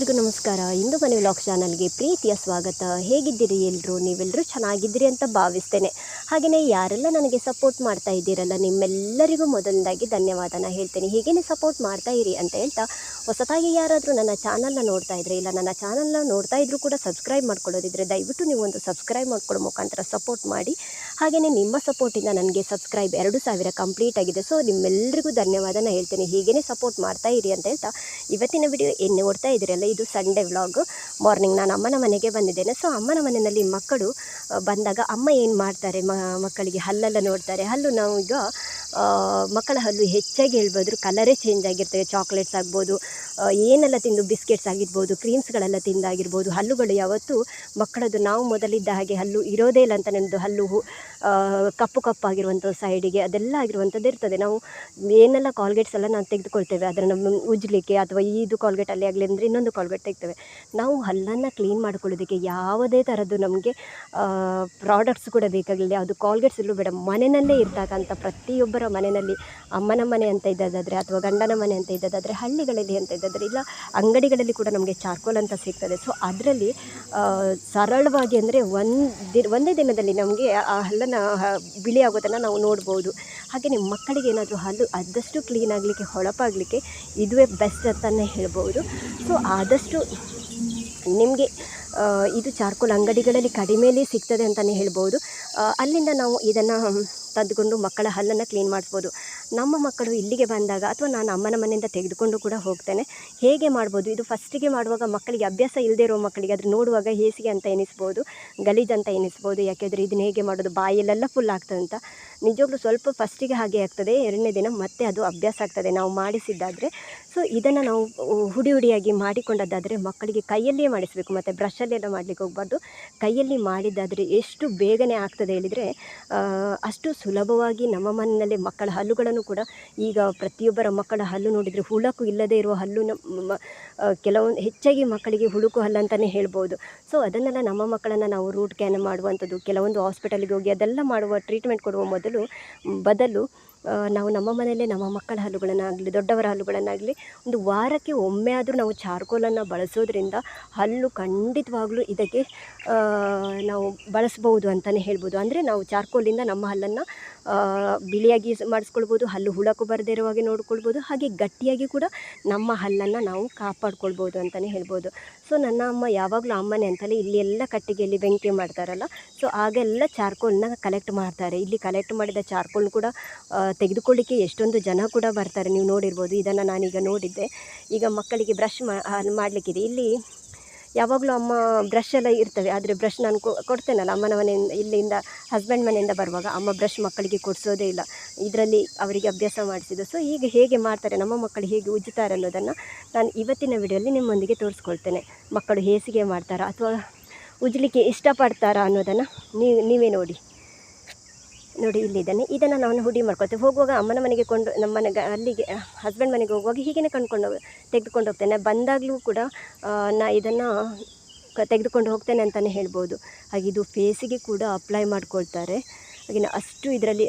ಎಲ್ರಿಗೂ ನಮಸ್ಕಾರ. ಇಂದು ಮನೆ ವ್ಲಾಗ್ ಚಾನಲ್ಗೆ ಪ್ರೀತಿಯ ಸ್ವಾಗತ. ಹೇಗಿದ್ದೀರಿ ಎಲ್ಲರೂ ನೀವೆಲ್ಲರೂ ಚೆನ್ನಾಗಿದ್ದೀರಿ ಅಂತ ಭಾವಿಸ್ತೇನೆ. ಹಾಗೆಯೇ ಯಾರೆಲ್ಲ ನನಗೆ ಸಪೋರ್ಟ್ ಮಾಡ್ತಾ ಇದ್ದೀರಲ್ಲ, ನಿಮ್ಮೆಲ್ಲರಿಗೂ ಮೊದಲನೇದಾಗಿ ಧನ್ಯವಾದನ ಹೇಳ್ತೇನೆ. ಹೀಗೇ ಸಪೋರ್ಟ್ ಮಾಡ್ತಾ ಇರಿ ಅಂತ ಹೇಳ್ತಾ ಹೊಸತಾಗಿ ಯಾರಾದರೂ ನನ್ನ ಚಾನಲ್ನ ನೋಡ್ತಾ ಇದ್ರೆ, ಇಲ್ಲ ನನ್ನ ಚಾನಲ್ನ ನೋಡ್ತಾ ಇದ್ರೂ ಕೂಡ ಸಬ್ಸ್ಕ್ರೈಬ್ ಮಾಡ್ಕೊಳ್ಳೋದಿದ್ರೆ ದಯವಿಟ್ಟು ನೀವು ಒಂದು ಸಬ್ಸ್ಕ್ರೈಬ್ ಮಾಡ್ಕೊಳ್ಳೋ ಮುಖಾಂತರ ಸಪೋರ್ಟ್ ಮಾಡಿ. ಹಾಗೆಯೇ ನಿಮ್ಮ ಸಪೋರ್ಟಿಂದ ನನಗೆ ಸಬ್ಸ್ಕ್ರೈಬ್ ಎರಡು ಸಾವಿರ ಕಂಪ್ಲೀಟ್ ಆಗಿದೆ. ಸೊ ನಿಮ್ಮೆಲ್ಲರಿಗೂ ಧನ್ಯವಾದನ ಹೇಳ್ತೇನೆ. ಹೀಗೇ ಸಪೋರ್ಟ್ ಮಾಡ್ತಾ ಇರಿ ಅಂತ ಹೇಳ್ತಾ ಇವತ್ತಿನ ವಿಡಿಯೋ ಏನು ನೋಡ್ತಾ ಇದ್ದೀರಲ್ಲ, ಇದು ಸಂಡೇ ವ್ಲಾಗ್ ಮಾರ್ನಿಂಗ್ ನಾನು ಅಮ್ಮನ ಮನೆಗೆ ಬಂದಿದ್ದೇನೆ. ಸೊ ಅಮ್ಮನ ಮನೆಯಲ್ಲಿ ಮಕ್ಕಳು ಬಂದಾಗ ಅಮ್ಮ ಏನು ಮಾಡ್ತಾರೆ? ಮಕ್ಕಳಿಗೆ ಹಲ್ಲೆಲ್ಲ ನೋಡ್ತಾರೆ. ಹಲ್ಲು ನಾವು ಈಗ ಮಕ್ಕಳ ಹಲ್ಲು ಹೆಚ್ಚಾಗಿ ಹೇಳ್ಬೋದ್ರು ಕಲರೇ ಚೇಂಜ್ ಆಗಿರ್ತವೆ ಚಾಕ್ಲೇಟ್ಸ್ ಆಗ್ಬೋದು ಏನೆಲ್ಲ ತಿಂದು ಬಿಸ್ಕೆಟ್ಸ್ ಆಗಿರ್ಬೋದು ಕ್ರೀಮ್ಸ್ಗಳೆಲ್ಲ ತಿಂದಾಗಿರ್ಬೋದು, ಹಲ್ಲುಗಳು ಯಾವತ್ತೂ ಮಕ್ಕಳದು ನಾವು ಮೊದಲಿದ್ದ ಹಾಗೆ ಹಲ್ಲು ಇರೋದೇ ಇಲ್ಲ ಅಂತ ನನ್ನದು ಹಲ್ಲು ಕಪ್ಪು ಕಪ್ಪಾಗಿರುವಂಥ ಸೈಡಿಗೆ ಅದೆಲ್ಲ ಆಗಿರುವಂಥದ್ದು ಇರ್ತದೆ. ನಾವು ಏನೆಲ್ಲ ಕಾಲ್ಗೇಟ್ಸ್ ಎಲ್ಲ ನಾವು ತೆಗೆದುಕೊಳ್ತೇವೆ ಅದನ್ನು ಉಜ್ಜಲಿಕ್ಕೆ ಅಥವಾ ಇದು ಕಾಲ್ಗೇಟ್ ಅಲ್ಲಿ ಆಗಲಿ ಅಂದರೆ ಇನ್ನೊಂದು ಕಾಲ್ಗೇಟ್ ತೆಗ್ತೇವೆ. ನಾವು ಹಲ್ಲನ್ನು ಕ್ಲೀನ್ ಮಾಡ್ಕೊಳ್ಳೋದಕ್ಕೆ ಯಾವುದೇ ಥರದ್ದು ನಮಗೆ ಪ್ರಾಡಕ್ಟ್ಸ್ ಕೂಡ ಬೇಕಾಗಿಲ್ಲ ಅದು ಕಾಲ್ಗೇಟ್ಸ್ ಇಲ್ಲೂ ಬೇಡ. ಮನೆಯಲ್ಲೇ ಇರ್ತಕ್ಕಂಥ ಪ್ರತಿಯೊಬ್ಬರ ಮನೆಯಲ್ಲಿ ಅಮ್ಮನ ಮನೆ ಅಂತ ಇದ್ದದಾದರೆ ಅಥವಾ ಗಂಡನ ಮನೆ ಅಂತ ಇದ್ದದಾದರೆ ಹಳ್ಳಿಗಳಲ್ಲಿ ಅಂತ ಇದ್ದದಾದರೆ ಇಲ್ಲ ಅಂಗಡಿಗಳಲ್ಲಿ ಕೂಡ ನಮಗೆ ಚಾರ್ಕೋಲ್ ಅಂತ ಸಿಗ್ತದೆ. ಸೊ ಅದರಲ್ಲಿ ಸರಳವಾಗಿ ಅಂದರೆ ಒಂದು ಒಂದೇ ದಿನದಲ್ಲಿ ನಮಗೆ ಆ ಹಲ್ಲನ್ನು ಬಿಳಿ ಆಗೋದನ್ನು ನಾವು ನೋಡ್ಬೋದು. ಹಾಗೆಯೇ ಮಕ್ಕಳಿಗೆ ಏನಾದರೂ ಹಲ್ಲು ಆದಷ್ಟು ಕ್ಲೀನ್ ಆಗಲಿಕ್ಕೆ, ಹೊಳಪಾಗಲಿಕ್ಕೆ ಇದುವೇ ಬೆಸ್ಟ್ ಅಂತಲೇ ಹೇಳ್ಬೋದು. ಸೊ ಆದಷ್ಟು ನಿಮಗೆ ಇದು ಚಾರ್ಕೋಲ್ ಅಂಗಡಿಗಳಲ್ಲಿ ಕಡಿಮೆಯಲ್ಲಿ ಸಿಗ್ತದೆ ಅಂತಲೇ ಹೇಳ್ಬೋದು. ಅಲ್ಲಿಂದ ನಾವು ಇದನ್ನು ತಂದುಕೊಂಡು ಮಕ್ಕಳ ಹಲ್ಲನ್ನು ಕ್ಲೀನ್ ಮಾಡಿಸ್ಬೋದು ನಮ್ಮ ಮಕ್ಕಳು ಇಲ್ಲಿಗೆ ಬಂದಾಗ ಅಥವಾ ನಾನು ಅಮ್ಮನ ಮನೆಯಿಂದ ತೆಗೆದುಕೊಂಡು ಕೂಡ ಹೋಗ್ತೇನೆ. ಹೇಗೆ ಮಾಡ್ಬೋದು? ಇದು ಫಸ್ಟಿಗೆ ಮಾಡುವಾಗ ಮಕ್ಕಳಿಗೆ ಅಭ್ಯಾಸ ಇಲ್ಲದೆ ಇರೋ ಮಕ್ಕಳಿಗೆ ಅದ್ರ ನೋಡುವಾಗ ಹೇಸಿಗೆ ಅಂತ ಎನಿಸ್ಬೋದು ಗಲೀಜು ಅಂತ ಎನಿಸ್ಬೋದು ಯಾಕೆಂದರೆ ಇದನ್ನ ಹೇಗೆ ಮಾಡೋದು? ಬಾಯಲ್ಲೆಲ್ಲ ಫುಲ್ ಆಗ್ತದಂತ. ನಿಜವಾಗ್ಲೂ ಸ್ವಲ್ಪ ಫಸ್ಟಿಗೆ ಹಾಗೆ ಆಗ್ತದೆ, ಎರಡನೇ ದಿನ ಮತ್ತೆ ಅದು ಅಭ್ಯಾಸ ಆಗ್ತದೆ ನಾವು ಮಾಡಿಸಿದ್ದಾದರೆ. ಸೊ ಇದನ್ನು ನಾವು ಹುಡಿ ಹುಡಿಯಾಗಿ ಮಾಡಿಕೊಂಡದ್ದಾದರೆ ಮಕ್ಕಳಿಗೆ ಕೈಯಲ್ಲಿಯೇ ಮಾಡಿಸಬೇಕು, ಮತ್ತು ಬ್ರಷಲ್ಲೆಲ್ಲ ಮಾಡಲಿಕ್ಕೆ ಹೋಗಬಾರ್ದು. ಕೈಯಲ್ಲಿ ಮಾಡಿದ್ದಾದರೆ ಎಷ್ಟು ಬೇಗನೆ ಆಗ್ತದೆ ಹೇಳಿದರೆ ಅಷ್ಟು ಸುಲಭವಾಗಿ ನಮ್ಮ ಮನೆಯಲ್ಲಿ ಮಕ್ಕಳ ಹಲ್ಲುಗಳನ್ನು ಕೂಡ ಈಗ ಪ್ರತಿಯೊಬ್ಬರ ಮಕ್ಕಳ ಹಲ್ಲು ನೋಡಿದರೆ ಹುಳಕು ಇಲ್ಲದೆ ಇರುವ ಹಲ್ಲು ನಮ್ಮ ಕೆಲವೊಂದು ಹೆಚ್ಚಾಗಿ ಮಕ್ಕಳಿಗೆ ಹುಳುಕು ಹಲ್ಲು ಅಂತಲೇ ಹೇಳ್ಬೋದು. ಸೊ ಅದನ್ನೆಲ್ಲ ನಮ್ಮ ಮಕ್ಕಳನ್ನು ನಾವು ರೂಟ್ ಕ್ಯಾನ್ ಮಾಡುವಂಥದ್ದು, ಕೆಲವೊಂದು ಹಾಸ್ಪಿಟಲ್ಗೆ ಹೋಗಿ ಅದೆಲ್ಲ ಮಾಡುವ ಟ್ರೀಟ್ಮೆಂಟ್ ಕೊಡುವ ಮೊದಲು ಬದಲು ಆ, ನಾವು ನಮ್ಮ ಮನೆಯಲ್ಲೇ ನಮ್ಮ ಮಕ್ಕಳ ಹಲ್ಲುಗಳನ್ನಾಗಲಿ ದೊಡ್ಡವರ ಹಲ್ಲುಗಳನ್ನಾಗಲಿ ಒಂದು ವಾರಕ್ಕೆ ಒಮ್ಮೆ ಆದರೂ ನಾವು ಚಾರ್ಕೋಲನ್ನು ಬಳಸೋದ್ರಿಂದ ಹಲ್ಲು ಖಂಡಿತವಾಗ್ಲೂ ಇದಕ್ಕೆ ನಾವು ಬಳಸ್ಬೌದು ಅಂತಲೇ ಹೇಳ್ಬೋದು. ಅಂದರೆ ನಾವು ಚಾರ್ಕೋಲಿಂದ ನಮ್ಮ ಹಲ್ಲನ್ನು ಬಿಳಿಯಾಗಿ ಮಾಡಿಸ್ಕೊಳ್ಬೋದು, ಹಲ್ಲು ಹುಳಕ್ಕೂ ಬರದೇ ಇರುವ ಹಾಗೆ ನೋಡ್ಕೊಳ್ಬೋದು, ಹಾಗೆ ಗಟ್ಟಿಯಾಗಿ ಕೂಡ ನಮ್ಮ ಹಲ್ಲನ್ನು ನಾವು ಕಾಪಾಡ್ಕೊಳ್ಬೋದು ಅಂತಲೇ ಹೇಳ್ಬೋದು. ಸೊ, ನನ್ನ ಅಮ್ಮ ಯಾವಾಗಲೂ ಅಮ್ಮನೇ ಅಂತಲೇ ಇಲ್ಲಿ ಎಲ್ಲ ಕಟ್ಟಿಗೆಯಲ್ಲಿ ಬೆಂಕಿ ಮಾಡ್ತಾರಲ್ಲ, ಸೊ, ಆಗೆಲ್ಲ ಚಾರ್ಕೋಲ್ನ ಕಲೆಕ್ಟ್ ಮಾಡ್ತಾರೆ. ಇಲ್ಲಿ ಕಲೆಕ್ಟ್ ಮಾಡಿದ ಚಾರ್ಕೋಲ್ ಕೂಡ ತೆಗೆದುಕೊಳ್ಳಿಕ್ಕೆ ಎಷ್ಟೊಂದು ಜನ ಕೂಡ ಬರ್ತಾರೆ. ನೀವು ನೋಡಿರ್ಬೋದು, ಇದನ್ನು ನಾನೀಗ ನೋಡಿದ್ದೆ. ಈಗ ಮಕ್ಕಳಿಗೆ ಬ್ರಷ್ ಮಾಡಲಿಕ್ಕಿದೆ. ಇಲ್ಲಿ ಯಾವಾಗಲೂ ಅಮ್ಮ ಬ್ರಷ್ ಎಲ್ಲ ಇರ್ತವೆ. ಆದರೆ ಬ್ರಷ್ ನಾನು ಕೊಡ್ತೇನಲ್ಲ, ಅಮ್ಮನ ಮನೆಯಿಂದ, ಇಲ್ಲಿಂದ ಹಸ್ಬೆಂಡ್ ಮನೆಯಿಂದ ಬರುವಾಗ ಅಮ್ಮ ಬ್ರಷ್ ಮಕ್ಕಳಿಗೆ ಕೊಡಿಸೋದೇ ಇಲ್ಲ. ಇದರಲ್ಲಿ ಅವರಿಗೆ ಅಭ್ಯಾಸ ಮಾಡಿಸಿದ್ದು. ಸೊ ಈಗ ಹೇಗೆ ಮಾಡ್ತಾರೆ, ನಮ್ಮ ಮಕ್ಕಳು ಹೇಗೆ ಉಜ್ಜುತ್ತಾರೆ ಅನ್ನೋದನ್ನು ನಾನು ಇವತ್ತಿನ ವಿಡಿಯೋಲಿ ನಿಮ್ಮೊಂದಿಗೆ ತೋರಿಸ್ಕೊಳ್ತೇನೆ. ಮಕ್ಕಳು ಹೇಸಿಗೆ ಮಾಡ್ತಾರಾ ಅಥವಾ ಉಜ್ಜಲಿಕ್ಕೆ ಇಷ್ಟಪಡ್ತಾರಾ ಅನ್ನೋದನ್ನು ನೀವು, ನೀವೇ ನೋಡಿ. ನೋಡಿ ಇಲ್ಲಿದ್ದಾನೆ. ಇದನ್ನು ನಾನು ಹುಡಿ ಮಾಡ್ಕೊಳ್ತೇವೆ. ಹೋಗುವಾಗ ಅಮ್ಮನ ಮನೆಗೆ ಕೊಂಡು ನಮ್ಮ ಮನೆಗೆ ಅಲ್ಲಿಗೆ ಹಸ್ಬೆಂಡ್ ಮನೆಗೆ ಹೋಗುವಾಗ ಹೀಗೇ ಕಂಡುಕೊಂಡು ತೆಗೆದುಕೊಂಡು ಹೋಗ್ತೇನೆ. ಬಂದಾಗಲೂ ಕೂಡ ನಾ ಇದನ್ನು ತೆಗೆದುಕೊಂಡು ಹೋಗ್ತೇನೆ ಅಂತಲೇ ಹೇಳ್ಬೋದು. ಹಾಗೆ ಇದು ಫೇಸಿಗೆ ಕೂಡ ಅಪ್ಲೈ ಮಾಡ್ಕೊಳ್ತಾರೆ. ಹಾಗೆ ಅಷ್ಟು ಇದರಲ್ಲಿ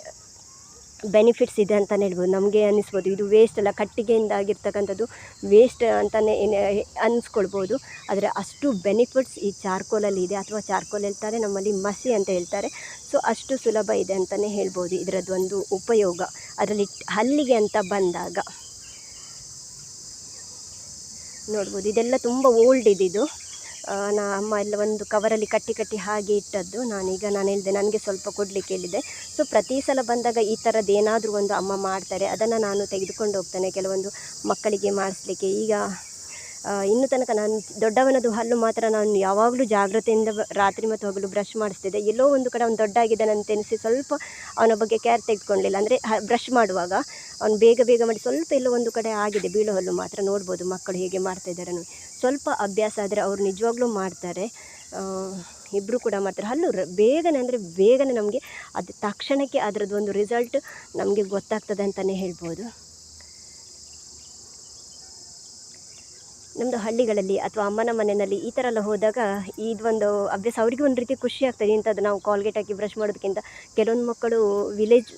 ಬೆನಿಫಿಟ್ಸ್ ಇದೆ ಅಂತಲೇ ಹೇಳ್ಬೋದು. ನಮಗೆ ಅನ್ನಿಸ್ಬೋದು. ಇದು ವೇಸ್ಟ್ ಅಲ್ಲ ಕಟ್ಟಿಗೆಯಿಂದ ಆಗಿರ್ತಕ್ಕಂಥದ್ದು ವೇಸ್ಟ್ ಅಂತಲೇ ಅನ್ನಿಸ್ಕೊಳ್ಬೋದು. ಆದರೆ ಅಷ್ಟು ಬೆನಿಫಿಟ್ಸ್ ಈ ಚಾರ್ಕೋಲಲ್ಲಿ ಇದೆ. ಅಥವಾ ಚಾರ್ಕೋಲ್ ಹೇಳ್ತಾರೆ ನಮ್ಮಲ್ಲಿ ಮಸಿ ಅಂತ ಹೇಳ್ತಾರೆ. ಸೊ ಅಷ್ಟು ಸುಲಭ ಇದೆ ಅಂತಲೇ ಹೇಳ್ಬೋದು. ಇದರದ್ದೊಂದು ಉಪಯೋಗ. ಅದರಲ್ಲಿ ಹಲ್ಲಿಗೆ ಅಂತ ಬಂದಾಗ ನೋಡ್ಬೋದು. ಇದೆಲ್ಲ ತುಂಬ ಓಲ್ಡ್ ಇದಿದು ಆ, ನಾ ಅಮ್ಮ ಎಲ್ಲ ಒಂದು ಕವರಲ್ಲಿ ಕಟ್ಟಿ ಕಟ್ಟಿ ಹಾಗೆ ಇಟ್ಟದ್ದು. ನಾನೀಗ ನಾನು ಹೇಳಿದೆ, ನನಗೆ ಸ್ವಲ್ಪ ಕೊಡಲಿಕ್ಕೆ ಹೇಳಿದೆ. ಸೊ ಪ್ರತಿ ಸಲ ಬಂದಾಗ ಈ ಥರದ್ದು ಏನಾದರೂ ಒಂದು ಅಮ್ಮ ಮಾಡ್ತಾರೆ, ಅದನ್ನು ನಾನು ತೆಗೆದುಕೊಂಡು ಹೋಗ್ತೇನೆ. ಕೆಲವೊಂದು ಮಕ್ಕಳಿಗೆ ಮಾಡಿಸ್ಲಿಕ್ಕೆ. ಈಗ ಇನ್ನು ತನಕ ನಾನು ದೊಡ್ಡವನದು ಹಲ್ಲು ಮಾತ್ರ ನಾನು ಯಾವಾಗಲೂ ಜಾಗ್ರತೆಯಿಂದ ರಾತ್ರಿ ಮತ್ತು ಹಗಲು ಬ್ರಷ್ ಮಾಡಿಸ್ತಿದ್ದೆ. ಎಲ್ಲೋ ಒಂದು ಕಡೆ ಅವ್ನು ದೊಡ್ಡ ಆಗಿದ್ದಾನೆ ಅಂತ ಎನಿಸಿ ಸ್ವಲ್ಪ ಅವನ ಬಗ್ಗೆ ಕೇರ್ ತೆಗೆದುಕೊಳ್ಳಿಲ್ಲ. ಅಂದರೆ ಬ್ರಷ್ ಮಾಡುವಾಗ ಅವ್ನು ಬೇಗ ಬೇಗ ಮಾಡಿ ಸ್ವಲ್ಪ ಎಲ್ಲೋ ಒಂದು ಕಡೆ ಆಗಿದೆ, ಬೀಳೋ ಹಲ್ಲು ಮಾತ್ರ ನೋಡ್ಬೋದು ಮಕ್ಕಳು ಹೇಗೆ ಮಾಡ್ತಾ ಇದ್ದಾರೆ ನೋಡಿ ಸ್ವಲ್ಪ ಅಭ್ಯಾಸ ಆದರೆ ಅವರು ನಿಜವಾಗ್ಲೂ ಮಾಡ್ತಾರೆ. ಇಬ್ಬರು ಕೂಡ ಮಾಡ್ತಾರೆ. ಹಲ್ಲು ಬೇಗನೆ ಅಂದರೆ ಬೇಗನೆ ನಮಗೆ ಅದು ತಕ್ಷಣಕ್ಕೆ ಅದರದ್ದು ಒಂದು ರಿಸಲ್ಟ್ ನಮಗೆ ಗೊತ್ತಾಗ್ತದೆ ಅಂತಲೇ ಹೇಳ್ಬೋದು. ನಮ್ಮದು ಹಳ್ಳಿಗಳಲ್ಲಿ ಅಥವಾ ಅಮ್ಮನ ಮನೆಯಲ್ಲಿ ಈ ಥರ ಎಲ್ಲ ಹೋದಾಗ ಇದೊಂದು ಅಭ್ಯಾಸ ಅವರಿಗೆ ಒಂದು ರೀತಿ ಖುಷಿ ಆಗ್ತದೆ. ಇಂಥದ್ದು ನಾವು ಕಾಲ್ಗೇಟ್ ಹಾಕಿ ಬ್ರಷ್ ಮಾಡೋದಕ್ಕಿಂತ ಕೆಲವೊಂದು ಮಕ್ಕಳು ವಿಲೇಜ್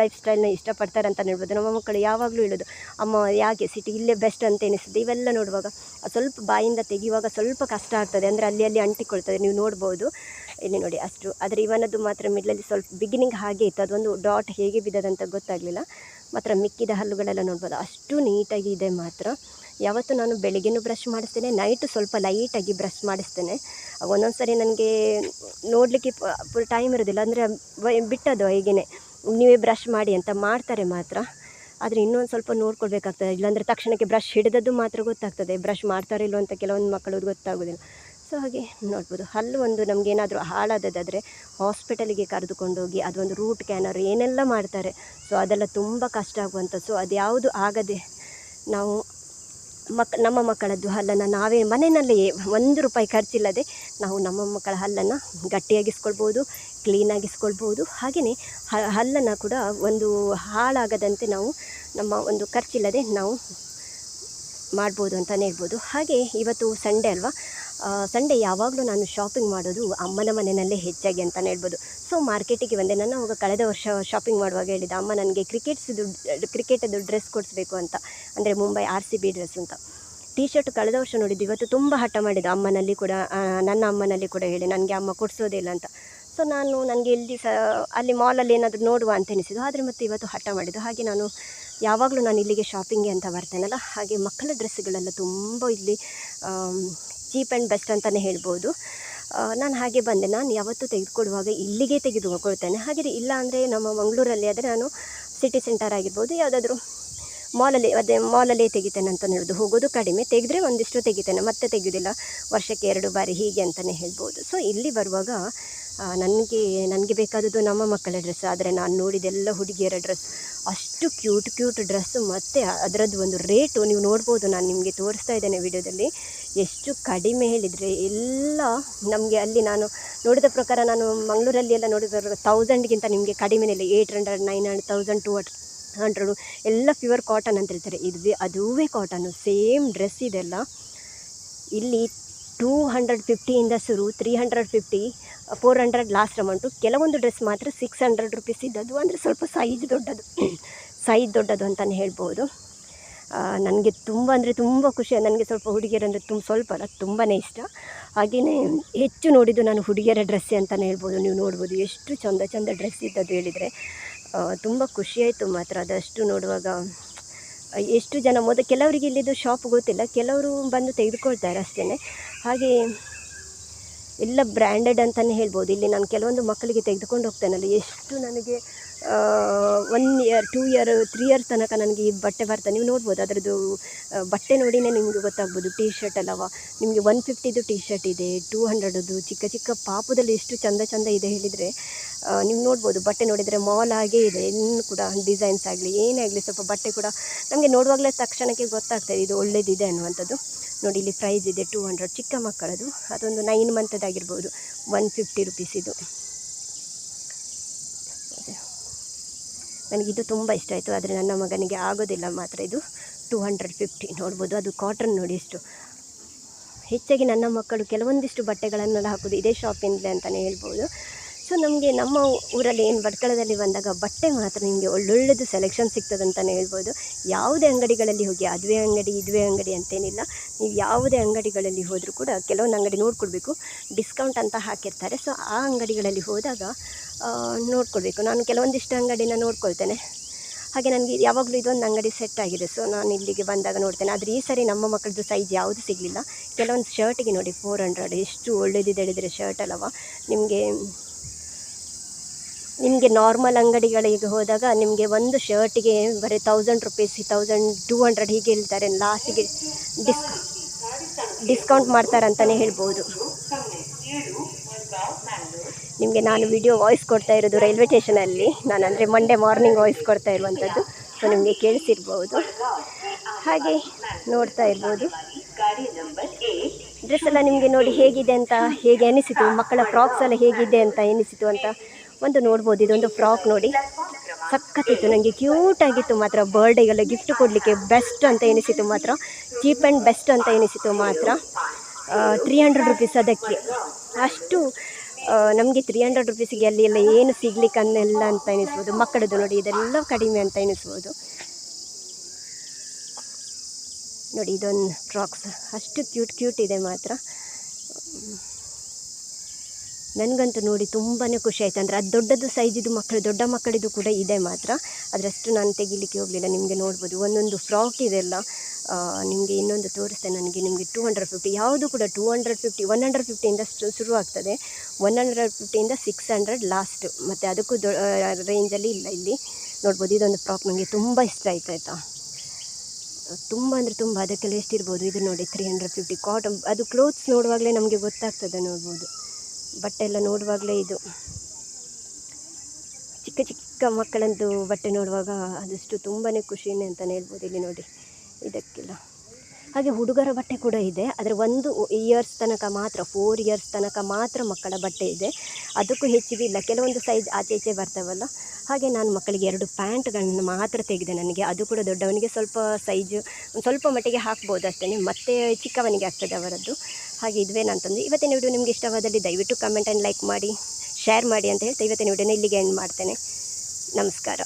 ಲೈಫ್ ಸ್ಟೈಲ್ನ ಇಷ್ಟಪಡ್ತಾರೆ ಅಂತ ಹೇಳ್ಬೋದು. ನಮ್ಮ ಮಕ್ಕಳು ಯಾವಾಗಲೂ ಹೇಳೋದು, ಅಮ್ಮ, ಯಾಕೆ ಸಿಟಿ ಇಲ್ಲೇ ಬೆಸ್ಟ್ ಅಂತ ಎನಿಸ್ತದೆ ಇವೆಲ್ಲ ನೋಡುವಾಗ ಸ್ವಲ್ಪ ಬಾಯಿಂದ ತೆಗೆಯುವಾಗ ಸ್ವಲ್ಪ ಕಷ್ಟ ಆಗ್ತದೆ. ಅಂದರೆ ಅಲ್ಲಿ ಅಲ್ಲಿ ಅಂಟಿಕೊಳ್ತದೆ. ನೀವು ನೋಡ್ಬೋದು. ಇಲ್ಲಿ ನೋಡಿ ಅಷ್ಟು. ಆದರೆ ಇವನದ್ದು ಮಾತ್ರ ಮಿಡ್ಲಲ್ಲಿ ಸ್ವಲ್ಪ ಬಿಗಿನಿಂಗ್ ಹಾಗೆ ಇತ್ತು. ಅದೊಂದು ಡಾಟ್ ಹೇಗೆ ಬಿದ್ದದಂತ ಗೊತ್ತಾಗಲಿಲ್ಲ. ಮಾತ್ರ ಮಿಕ್ಕಿದ ಹಲ್ಲುಗಳೆಲ್ಲ ನೋಡ್ಬೋದು. ಅಷ್ಟು ನೀಟಾಗಿ ಇದೆ ಮಾತ್ರ. ಯಾವತ್ತು ನಾನು ಬೆಳಿಗ್ಗೆನೂ ಬ್ರಷ್ ಮಾಡಿಸ್ತೇನೆ ನೈಟು ಸ್ವಲ್ಪ ಲೈಟಾಗಿ ಬ್ರಷ್ ಮಾಡಿಸ್ತೇನೆ. ಒಂದೊಂದು ಸರಿ ನನಗೆ ನೋಡಲಿಕ್ಕೆ ಫುಲ್ ಟೈಮ್ ಇರೋದಿಲ್ಲ, ಅಂದರೆ ಬಿಟ್ಟದು ಹೀಗೇ ನೀವೇ ಬ್ರಷ್ ಮಾಡಿ ಅಂತ ಮಾಡ್ತಾರೆ ಮಾತ್ರ. ಆದರೆ ಇನ್ನೊಂದು ಸ್ವಲ್ಪ ನೋಡ್ಕೊಳ್ಬೇಕಾಗ್ತದೆ, ಇಲ್ಲಾಂದರೆ ತಕ್ಷಣಕ್ಕೆ ಬ್ರಷ್ ಹಿಡಿದದ್ದು ಮಾತ್ರ ಗೊತ್ತಾಗ್ತದೆ ಬ್ರಷ್ ಮಾಡ್ತಾರೋ ಇಲ್ಲೋ ಅಂತ ಕೆಲವೊಂದು ಮಕ್ಕಳು ಗೊತ್ತಾಗೋದಿಲ್ಲ. ಸೊ ಹಾಗೆ ನೋಡ್ಬೋದು, ಹಲ್ಲು ಒಂದು ನಮಗೇನಾದರೂ ಹಾಳಾದದಾದರೆ ಹಾಸ್ಪಿಟಲಿಗೆ ಕರೆದುಕೊಂಡೋಗಿ ಅದೊಂದು ರೂಟ್ ಕ್ಯಾನರ್ ಏನೆಲ್ಲ ಮಾಡ್ತಾರೆ. ಸೊ ಅದೆಲ್ಲ ತುಂಬ ಕಷ್ಟ ಆಗುವಂಥದ್ದು. ಸೊ ಅದ್ಯಾವುದು ಆಗದೆ ನಾವು ಮಕ್, ನಮ್ಮ ಮಕ್ಕಳದ್ದು ಹಲ್ಲನ್ನು ನಾವೇ ಮನೆಯಲ್ಲೇ ಒಂದು ರೂಪಾಯಿ ಖರ್ಚಿಲ್ಲದೆ ನಾವು ನಮ್ಮ ಮಕ್ಕಳ ಹಲ್ಲನ್ನು ಗಟ್ಟಿಯಾಗಿಸ್ಕೊಳ್ಬೋದು, ಕ್ಲೀನಾಗಿಸ್ಕೊಳ್ಬೋದು. ಹಾಗೆಯೇ ಹಲ್ಲನ್ನು ಕೂಡ ಒಂದು ಹಾಳಾಗದಂತೆ ನಾವು ನಮ್ಮ ಒಂದು ಖರ್ಚಿಲ್ಲದೆ ನಾವು ಮಾಡ್ಬೋದು ಅಂತಲೇ ಹೇಳ್ಬೋದು. ಹಾಗೆ ಇವತ್ತು ಸಂಡೇ ಅಲ್ವಾ? ಸಂಡೇ ಯಾವಾಗಲೂ ನಾನು ಶಾಪಿಂಗ್ ಮಾಡೋದು ಅಮ್ಮನ ಮನೆಯಲ್ಲೇ ಹೆಚ್ಚಾಗಿ ಅಂತಲೇ ಹೇಳ್ಬೋದು. ಸೊ ಮಾರ್ಕೆಟಿಗೆ ಬಂದೆ. ನಾನು ಅವಾಗ ಕಳೆದ ವರ್ಷ ಶಾಪಿಂಗ್ ಮಾಡುವಾಗ ಹೇಳಿದ, ಅಮ್ಮ, ನನಗೆ ಕ್ರಿಕೆಟ್ಸ್ದು ಕ್ರಿಕೆಟದ್ದು ಡ್ರೆಸ್ ಕೊಡಿಸ್ಬೇಕು ಅಂತ. ಅಂದರೆ Mumbai R C B dress ಅಂತ. ಟೀ ಶರ್ಟ್ ಕಳೆದ ವರ್ಷ ನೋಡಿದ್ದು, ಇವತ್ತು ತುಂಬ ಹಠ ಮಾಡಿದ್ದು. ಅಮ್ಮನಲ್ಲಿ ಕೂಡ ನನ್ನ ಅಮ್ಮನಲ್ಲಿ ಕೂಡ ಹೇಳಿ, ನನಗೆ ಅಮ್ಮ ಕೊಡಿಸೋದಿಲ್ಲ ಅಂತ. ಸೊ ನಾನು ನನಗೆ ಇಲ್ಲಿ ಸ, ಅಲ್ಲಿ ಮಾಲಲ್ಲಿ ಏನಾದರೂ ನೋಡುವ ಅಂತ ಅನಿಸಿದ್ದು. ಆದರೆ ಮತ್ತೆ ಇವತ್ತು ಹಠ ಮಾಡಿದ್ದು. ಹಾಗೆ ನಾನು ಯಾವಾಗಲೂ ನಾನು ಇಲ್ಲಿಗೆ ಶಾಪಿಂಗ್ಗೆ ಅಂತ ಬರ್ತೇನಲ್ಲ, ಹಾಗೆ ಮಕ್ಕಳ ಡ್ರೆಸ್ಗಳೆಲ್ಲ ತುಂಬ ಇಲ್ಲಿ ಚೀಪ್ ಆ್ಯಂಡ್ ಬೆಸ್ಟ್ ಅಂತಲೇ ಹೇಳ್ಬೋದು. ನಾನು ಹಾಗೆ ಬಂದೆ. ನಾನು ಯಾವತ್ತೂ ತೆಗೆದುಕೊಡುವಾಗ ಇಲ್ಲಿಗೆ ತೆಗೆದುಕೊಳ್ತೇನೆ. ಹಾಗೆ ಇಲ್ಲ ಅಂದರೆ ನಮ್ಮ ಮಂಗಳೂರಲ್ಲಿ ಆದರೆ ನಾನು ಸಿಟಿ ಸೆಂಟರ್ ಆಗಿರ್ಬೋದು, ಯಾವುದಾದ್ರೂ ಮಾಲಲ್ಲಿ, ಅದೇ ಮಾಲಲ್ಲೇ ತೆಗಿತೇನೆ ಅಂತ ಹೇಳೋದು. ಹೋಗೋದು ಕಡಿಮೆ. ತೆಗೆದ್ರೆ ಒಂದಿಷ್ಟು ತೆಗಿತೇನೆ. ಮತ್ತೆ ತೆಗೆಯೋದಿಲ್ಲ ವರ್ಷಕ್ಕೆ ಎರಡು ಬಾರಿ ಹೀಗೆ ಅಂತಲೇ ಹೇಳ್ಬೋದು. ಸೊ ಇಲ್ಲಿ ಬರುವಾಗ ನನಗೆ ನನಗೆ ಬೇಕಾದದ್ದು ನಮ್ಮ ಮಕ್ಕಳ ಡ್ರೆಸ್ ಆದರೆ ನಾನು ನೋಡಿದೆಲ್ಲ ಹುಡುಗಿಯರ ಡ್ರೆಸ್ ಅಷ್ಟು ಕ್ಯೂಟ್ ಕ್ಯೂಟ್ ಡ್ರೆಸ್ಸು ಮತ್ತು ಅದರದ್ದು ಒಂದು ರೇಟು ನೀವು ನೋಡ್ಬೋದು. ನಾನು ನಿಮಗೆ ತೋರಿಸ್ತಾ ಇದ್ದೇನೆ ವಿಡಿಯೋದಲ್ಲಿ. ಎಷ್ಟು ಕಡಿಮೆ ಹೇಳಿದರೆ ಎಲ್ಲ ನಮಗೆ ಅಲ್ಲಿ ನಾನು ನೋಡಿದ ಪ್ರಕಾರ ನಾನು ಮಂಗಳೂರಲ್ಲಿ ಎಲ್ಲ ನೋಡಿದ ತೌಸಂಡ್ಗಿಂತ ನಿಮಗೆ ಕಡಿಮೆನೇ eight hundred nine hundred thousand two hundred ಎಲ್ಲ ಪ್ಯೂರ್ ಕಾಟನ್ ಅಂತ ಹೇಳ್ತಾರೆ. ಇದು ಅದುವೇ ಕಾಟನ್ನು ಸೇಮ್ ಡ್ರೆಸ್ ಇದೆಲ್ಲ. ಇಲ್ಲಿ ಟೂ ಹಂಡ್ರೆಡ್ ಫಿಫ್ಟಿಯಿಂದ ಶುರು three hundred fifty four hundred last amount ಕೆಲವೊಂದು ಡ್ರೆಸ್ ಮಾತ್ರ ಸಿಕ್ಸ್ ಹಂಡ್ರೆಡ್ ರುಪೀಸ್ ಇದ್ದದ್ದು. ಅಂದರೆ ಸ್ವಲ್ಪ ಸೈಜ್ ದೊಡ್ಡದು. ಸೈಜ್ ದೊಡ್ಡದು ಅಂತಲೇ ಹೇಳ್ಬೋದು. ನನಗೆ ತುಂಬ ಅಂದರೆ ತುಂಬ ಖುಷಿ. ನನಗೆ ಸ್ವಲ್ಪ ಹುಡುಗಿಯರಂದರೆ ತುಂಬ, ಸ್ವಲ್ಪ ಅಲ್ಲ ತುಂಬಾ ಇಷ್ಟ. ಹಾಗೆಯೇ ಹೆಚ್ಚು ನೋಡಿದ್ದು ನಾನು ಹುಡುಗಿಯರ ಡ್ರೆಸ್ಸೇ ಅಂತಲೇ ಹೇಳ್ಬೋದು. ನೀವು ನೋಡ್ಬೋದು ಎಷ್ಟು ಚಂದ ಚಂದ ಡ್ರೆಸ್ ಇದ್ದದ್ದು ಹೇಳಿದರೆ. ತುಂಬ ಖುಷಿಯಾಯಿತು ಮಾತ್ರ. ಅದಷ್ಟು ನೋಡುವಾಗ ಎಷ್ಟು ಜನ ಮೊದಲು ಕೆಲವರಿಗೆ ಇಲ್ಲಿದ್ದು ಶಾಪ್ ಗೊತ್ತಿಲ್ಲ, ಕೆಲವರು ಬಂದು ತೆಗೆದುಕೊಳ್ತಾರೆ ಅಷ್ಟೇ ಹಾಗೆ ಎಲ್ಲ ಬ್ರ್ಯಾಂಡೆಡ್ ಅಂತಲೇ ಹೇಳ್ಬೋದು. ಇಲ್ಲಿ ನಾನು ಕೆಲವೊಂದು ಮಕ್ಕಳಿಗೆ ತೆಗೆದುಕೊಂಡು ಹೋಗ್ತೇನಲ್ಲ, ಎಷ್ಟು ನನಗೆ one year two year three year ತನಕ ನನಗೆ ಈ ಬಟ್ಟೆ ಬರ್ತಾ ನೀವು ನೋಡ್ಬೋದು, ಅದರದ್ದು ಬಟ್ಟೆ ನೋಡಿನೇ ನಿಮಗೆ ಗೊತ್ತಾಗ್ಬೋದು ಟೀ ಶರ್ಟ್ ಅಲ್ಲವ? ನಿಮಗೆ ಒನ್ ಫಿಫ್ಟಿದು ಟೀ ಶರ್ಟ್ ಇದೆ ಟೂ ಹಂಡ್ರೆಡದು ಚಿಕ್ಕ ಚಿಕ್ಕ ಪಾಪದಲ್ಲಿ ಎಷ್ಟು ಚಂದ ಚಂದ ಇದೆ ಹೇಳಿದರೆ ನೀವು ನೋಡ್ಬೋದು, ಬಟ್ಟೆ ನೋಡಿದರೆ ಮಾಲ್ ಆಗೇ ಇದೆ, ಇನ್ನು ಕೂಡ ಡಿಸೈನ್ಸ್ ಆಗಲಿ, ಏನೇ ಆಗಲಿ ಸ್ವಲ್ಪ ಬಟ್ಟೆ ಕೂಡ ನಮಗೆ ನೋಡುವಾಗಲೇ ತಕ್ಷಣಕ್ಕೆ ಗೊತ್ತಾಗ್ತದೆ ಇದು ಒಳ್ಳೇದಿದೆ ಅನ್ನುವಂಥದ್ದು. ನೋಡಿ, ಇಲ್ಲಿ ಪ್ರೈಸ್ ಇದೆ ಟೂ ಹಂಡ್ರೆಡ್ ಚಿಕ್ಕ ಮಕ್ಕಳದು, ಅದೊಂದು ನೈನ್ ಮಂತದ್ದಾಗಿರ್ಬೋದು ಒನ್ ಫಿಫ್ಟಿ ರುಪೀಸ್ ಇದು ಅದೇ. ನನಗಿದು ತುಂಬ ಇಷ್ಟ ಆಯಿತು, ಆದರೆ ನನ್ನ ಮಗನಿಗೆ ಆಗೋದಿಲ್ಲ ಮಾತ್ರ ಇದು. ಟೂ ಹಂಡ್ರೆಡ್ ಫಿಫ್ಟಿ ನೋಡ್ಬೋದು, ಅದು ಕಾಟನ್ ನೋಡಿ ಇಷ್ಟು ಹೆಚ್ಚಾಗಿ ನನ್ನ ಮಕ್ಕಳು ಕೆಲವೊಂದಿಷ್ಟು ಬಟ್ಟೆಗಳನ್ನೆಲ್ಲ ಹಾಕೋದು ಇದೇ ಶಾಪಿಂದಲೇ ಅಂತಲೇ ಹೇಳ್ಬೋದು. ಸೊ ನಮಗೆ ನಮ್ಮ ಊರಲ್ಲಿ ಏನು ಭಟ್ಕಳದಲ್ಲಿ ಬಂದಾಗ ಬಟ್ಟೆ ಮಾತ್ರ ನಿಮಗೆ ಒಳ್ಳೊಳ್ಳೆದು ಸೆಲೆಕ್ಷನ್ ಸಿಗ್ತದೆ ಅಂತಲೇ ಹೇಳ್ಬೋದು. ಯಾವುದೇ ಅಂಗಡಿಗಳಲ್ಲಿ ಹೋಗಿ ಅದುವೇ ಅಂಗಡಿ, ಇದುವೇ ಅಂಗಡಿ ಅಂತೇನಿಲ್ಲ. ನೀವು ಯಾವುದೇ ಅಂಗಡಿಗಳಲ್ಲಿ ಹೋದರೂ ಕೂಡ ಕೆಲವೊಂದು ಅಂಗಡಿ ನೋಡ್ಕೊಳ್ಬೇಕು ಡಿಸ್ಕೌಂಟ್ ಅಂತ ಹಾಕಿರ್ತಾರೆ. ಸೊ ಆ ಅಂಗಡಿಗಳಲ್ಲಿ ಹೋದಾಗ ನೋಡ್ಕೊಳ್ಬೇಕು ನಾನು ಕೆಲವೊಂದಿಷ್ಟು ಅಂಗಡಿನ ನೋಡ್ಕೊಳ್ತೇನೆ. ಹಾಗೆ ನನಗೆ ಯಾವಾಗಲೂ ಇದೊಂದು ಅಂಗಡಿ ಸೆಟ್ ಆಗಿದೆ. ಸೊ ನಾನು ಇಲ್ಲಿಗೆ ಬಂದಾಗ ನೋಡ್ತೇನೆ. ಆದರೆ ಈ ಸರಿ ನಮ್ಮ ಮಕ್ಕಳದ್ದು ಸೈಜ್ ಯಾವುದು ಸಿಗಲಿಲ್ಲ. ಕೆಲವೊಂದು ಶರ್ಟಿಗೆ ನೋಡಿ ಫೋರ್ ಹಂಡ್ರೆಡ್ ಎಷ್ಟು ಒಳ್ಳೆಯದಿದೆ ಹೇಳಿದರೆ ಶರ್ಟ್ ಅಲ್ಲವ? ನಿಮಗೆ ನಿಮಗೆ ನಾರ್ಮಲ್ ಅಂಗಡಿಗಳಿಗೆ ಹೋದಾಗ ನಿಮಗೆ ಒಂದು ಶರ್ಟಿಗೆ ಬರೀ thousand rupees thousand two hundred ಹೀಗೆ ಹೇಳ್ತಾರೆ. ಲಾಸ್ಟಿಗೆ ಡಿಸ್ ಡಿಸ್ಕೌಂಟ್ ಮಾಡ್ತಾರೆ ಅಂತಲೇ ಹೇಳ್ಬೋದು. ನಿಮಗೆ ನಾನು ವಿಡಿಯೋ ವಾಯ್ಸ್ ಕೊಡ್ತಾ ಇರೋದು ರೈಲ್ವೆ ಸ್ಟೇಷನಲ್ಲಿ ನಾನು ಅಂದರೆ ಮಂಡೇ ಮಾರ್ನಿಂಗ್ ವಾಯ್ಸ್ ಕೊಡ್ತಾ ಇರುವಂಥದ್ದು ಸೊ ನಿಮಗೆ ಕೇಳಿಸಿರ್ಬೋದು. ಹಾಗೆ ನೋಡ್ತಾ ಇರ್ಬೋದು. ಡ್ರೆಸ್ ಎಲ್ಲ ನಿಮಗೆ ನೋಡಿ ಹೇಗಿದೆ ಅಂತ ಹೇಗೆ ಅನಿಸಿತು? ಮಕ್ಕಳ ಫ್ರಾಕ್ಸ್ ಎಲ್ಲ ಹೇಗಿದೆ ಅಂತ ಎನಿಸಿತು ಅಂತ ಒಂದು ನೋಡ್ಬೋದು, ಇದೊಂದು ಫ್ರಾಕ್ ನೋಡಿ. ಸಖತ್ತಿತ್ತು ನನಗೆ ಕ್ಯೂಟಾಗಿತ್ತು ಮಾತ್ರ. ಬರ್ಡೇಗೆಲ್ಲ ಗಿಫ್ಟ್ ಕೊಡಲಿಕ್ಕೆ ಬೆಸ್ಟ್ ಅಂತ ಎನಿಸಿತು ಮಾತ್ರ. ಚೀಪ್ ಆ್ಯಂಡ್ ಬೆಸ್ಟ್ ಅಂತ ಎನಿಸಿತು ಮಾತ್ರ. ತ್ರೀ ಹಂಡ್ರೆಡ್ ರುಪೀಸ್ ಅದಕ್ಕೆ. ಅಷ್ಟು ನಮಗೆ ತ್ರೀ ಹಂಡ್ರೆಡ್ ರುಪೀಸಿಗೆ ಅಲ್ಲಿ ಎಲ್ಲ ಏನು ಸಿಗ್ಲಿಕ್ಕೆ ಅನ್ನೆಲ್ಲ ಅಂತ ಎನಿಸ್ಬೋದು. ಮಕ್ಕಳದ್ದು ನೋಡಿ, ಇದೆಲ್ಲ ಕಡಿಮೆ ಅಂತ ಎನಿಸ್ಬೋದು. ನೋಡಿ, ಇದೊಂದು ಫ್ರಾಕ್ಸ್ ಅಷ್ಟು ಕ್ಯೂಟ್ ಕ್ಯೂಟ್ ಇದೆ ಮಾತ್ರ. ನನಗಂತೂ ನೋಡಿ ತುಂಬಾ ಖುಷಿ ಆಯಿತು. ಅಂದರೆ ಅದು ದೊಡ್ಡದು ಸೈಜಿದು ಮಕ್ಕಳು ದೊಡ್ಡ ಮಕ್ಕಳಿದು ಕೂಡ ಇದೆ ಮಾತ್ರ. ಅದರಷ್ಟು ನಾನು ತೆಗಿಲಿಕ್ಕೆ ಹೋಗಲಿಲ್ಲ. ನಿಮಗೆ ನೋಡ್ಬೋದು, ಒಂದೊಂದು ಫ್ರಾಕ್ ಇದೆಲ್ಲ ನಿಮಗೆ ಇನ್ನೊಂದು ತೋರಿಸ್ತೇನೆ ನನಗೆ. ನಿಮಗೆ ಟೂ ಹಂಡ್ರೆಡ್ ಫಿಫ್ಟಿ ಯಾವುದು ಕೂಡ two hundred fifty one hundred ಫಿಫ್ಟಿಯಿಂದ ಶುರು ಆಗ್ತದೆ. ಒನ್ ಹಂಡ್ರೆಡ್ ಫಿಫ್ಟಿಯಿಂದ ಸಿಕ್ಸ್ ಹಂಡ್ರೆಡ್ ಲಾಸ್ಟ್ ಮತ್ತು ಅದಕ್ಕೂ ದೊ ರೇಂಜಲ್ಲಿ ಇಲ್ಲ ಇಲ್ಲಿ. ನೋಡ್ಬೋದು, ಇದೊಂದು ಫ್ರಾಕ್ ನನಗೆ ತುಂಬ ಇಷ್ಟ ಆಯ್ತು ಆಯಿತಾ? ತುಂಬ ಅಂದರೆ ತುಂಬ, ಅದಕ್ಕೆಲ್ಲ ಎಷ್ಟಿರ್ಬೋದು? ಇದು ನೋಡಿ ತ್ರೀ ಹಂಡ್ರೆಡ್ ಫಿಫ್ಟಿ ಕಾಟನ್ ಅದು ಕ್ಲೋತ್ಸ್ ನೋಡುವಾಗಲೇ ನಮಗೆ ಗೊತ್ತಾಗ್ತದೆ ನೋಡ್ಬೋದು. ಬಟ್ಟೆ ಎಲ್ಲ ನೋಡುವಾಗಲೇ ಇದು. ಚಿಕ್ಕ ಚಿಕ್ಕ ಮಕ್ಕಳಂದು ಬಟ್ಟೆ ನೋಡುವಾಗ ಅದಷ್ಟು ತುಂಬಾ ಖುಷಿನೇ ಅಂತಲೇ ಹೇಳ್ಬೋದು ಇಲ್ಲಿ ನೋಡಿ. ಇದಕ್ಕೆಲ್ಲ. ಹಾಗೆ ಹುಡುಗರ ಬಟ್ಟೆ ಕೂಡ ಇದೆ. ಆದರೆ ಒಂದು ಇಯರ್ಸ್ ತನಕ ಮಾತ್ರ ಫೋರ್ ಇಯರ್ಸ್ ತನಕ ಮಾತ್ರ ಮಕ್ಕಳ ಬಟ್ಟೆ ಇದೆ. ಅದಕ್ಕೂ ಹೆಚ್ಚಿಗೆ ಇಲ್ಲ. ಕೆಲವೊಂದು ಸೈಜ್ ಆಚೆ ಈಚೆ ಬರ್ತಾವಲ್ಲ. ಹಾಗೆ ನಾನು ಮಕ್ಕಳಿಗೆ ಎರಡು ಪ್ಯಾಂಟ್ಗಳನ್ನು ಮಾತ್ರ ತೆಗೆದೆ ನನಗೆ. ಅದು ಕೂಡ ದೊಡ್ಡವನಿಗೆ ಸ್ವಲ್ಪ ಸೈಜು ಸ್ವಲ್ಪ ಮಟ್ಟಿಗೆ ಹಾಕ್ಬೋದು ಅಷ್ಟೇ. ಮತ್ತೆ ಚಿಕ್ಕವನಿಗೆ ಆಗ್ತದೆ ಅವರದ್ದು. ಹಾಗೆ ಇದುವೇ ನಾನು ತಂದು ಇವತ್ತಿನ ವಿಡಿಯೋ ನಿಮಗೆ ಇಷ್ಟವಾದಲ್ಲಿ ದಯವಿಟ್ಟು ಕಮೆಂಟ್ ಆ್ಯಂಡ್ ಲೈಕ್ ಮಾಡಿ ಶೇರ್ ಮಾಡಿ ಅಂತ ಹೇಳ್ತಾ, ಇವತ್ತಿನ ವಿಡಿಯೋನ ಇಲ್ಲಿಗೆ ಎಂಡ್ ಮಾಡ್ತೇನೆ. ನಮಸ್ಕಾರ.